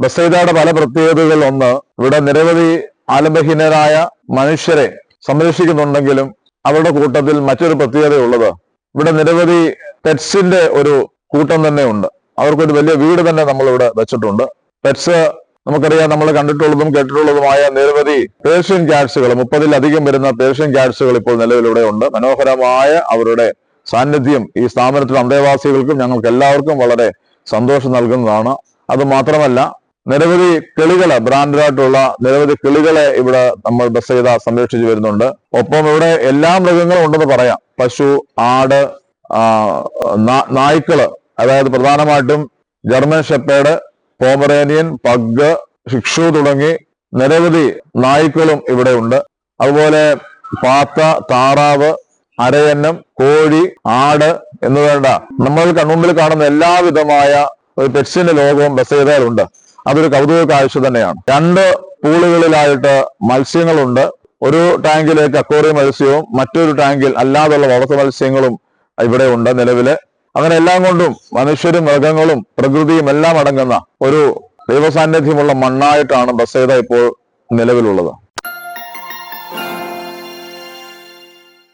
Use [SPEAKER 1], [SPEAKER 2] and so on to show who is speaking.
[SPEAKER 1] ബസൈദയുടെ പല പ്രത്യേകതകളിൽ ഒന്ന് ഇവിടെ നിരവധി ആലംബഹീനരായ മനുഷ്യരെ സംരക്ഷിക്കുന്നുണ്ടെങ്കിലും അവരുടെ കൂട്ടത്തിൽ മറ്റൊരു പ്രത്യേകതയുള്ളത് ഇവിടെ നിരവധി പെറ്റ്സിന്റെ ഒരു കൂട്ടം തന്നെ ഉണ്ട് അവർക്കൊരു വലിയ വീട് തന്നെ നമ്മൾ ഇവിടെ വെച്ചിട്ടുണ്ട്. പെറ്റ്സ് നമുക്കറിയാം നമ്മൾ കണ്ടിട്ടുള്ളതും കേട്ടിട്ടുള്ളതുമായ നിരവധി പേർഷ്യൻ ക്യാറ്റ്സുകൾ മുപ്പതിലധികം വരുന്ന പേർഷ്യൻ ക്യാറ്റ്സുകൾ ഇപ്പോൾ നിലവിലിവിടെ ഉണ്ട്. മനോഹരമായ അവരുടെ സാന്നിധ്യം ഈ സ്ഥാപനത്തിലെ അന്തേവാസികൾക്കും ഞങ്ങൾക്ക് എല്ലാവർക്കും വളരെ സന്തോഷം നൽകുന്നതാണ്. അത് മാത്രമല്ല നിരവധി കിളികൾ ബ്രാൻഡായിട്ടുള്ള നിരവധി കിളികളെ ഇവിടെ നമ്മൾ ബസ് ചെയ്ത സംരക്ഷിച്ചു വരുന്നുണ്ട്. ഒപ്പം ഇവിടെ എല്ലാ മൃഗങ്ങളും ഉണ്ടെന്ന് പറയാം. പശു ആട് നായ്ക്കൾ അതായത് പ്രധാനമായിട്ടും German shepherd Pomeranian pug shih tzu തുടങ്ങി നിരവധി നായ്ക്കളും ഇവിടെ ഉണ്ട്. അതുപോലെ പാത്ത താറാവ് അരയന്നം കോഴി ആട് എന്ന് വേണ്ട. നമ്മൾ കൺമുമ്പിൽ കാണുന്ന എല്ലാവിധമായ ഒരു പെറ്റ്സിന്റെ ലോകവും ബസേതയിലുണ്ട് അതൊരു കൗതുക കാഴ്ച തന്നെയാണ്. രണ്ട് പൂളുകളിലായിട്ട് മത്സ്യങ്ങളുണ്ട്. ഒരു ടാങ്കിലേക്ക് അക്വേറിയം മത്സ്യവും മറ്റൊരു ടാങ്കിൽ അല്ലാതുള്ള വളർത്തു മത്സ്യങ്ങളും ഇവിടെ ഉണ്ട് നിലവിൽ. അങ്ങനെ എല്ലാം കൊണ്ടും മനുഷ്യരും മൃഗങ്ങളും പ്രകൃതിയും എല്ലാം അടങ്ങുന്ന ഒരു ദൈവസാന്നിധ്യമുള്ള മണ്ണായിട്ടാണ് ബസേത ഇപ്പോൾ നിലവിലുള്ളത്.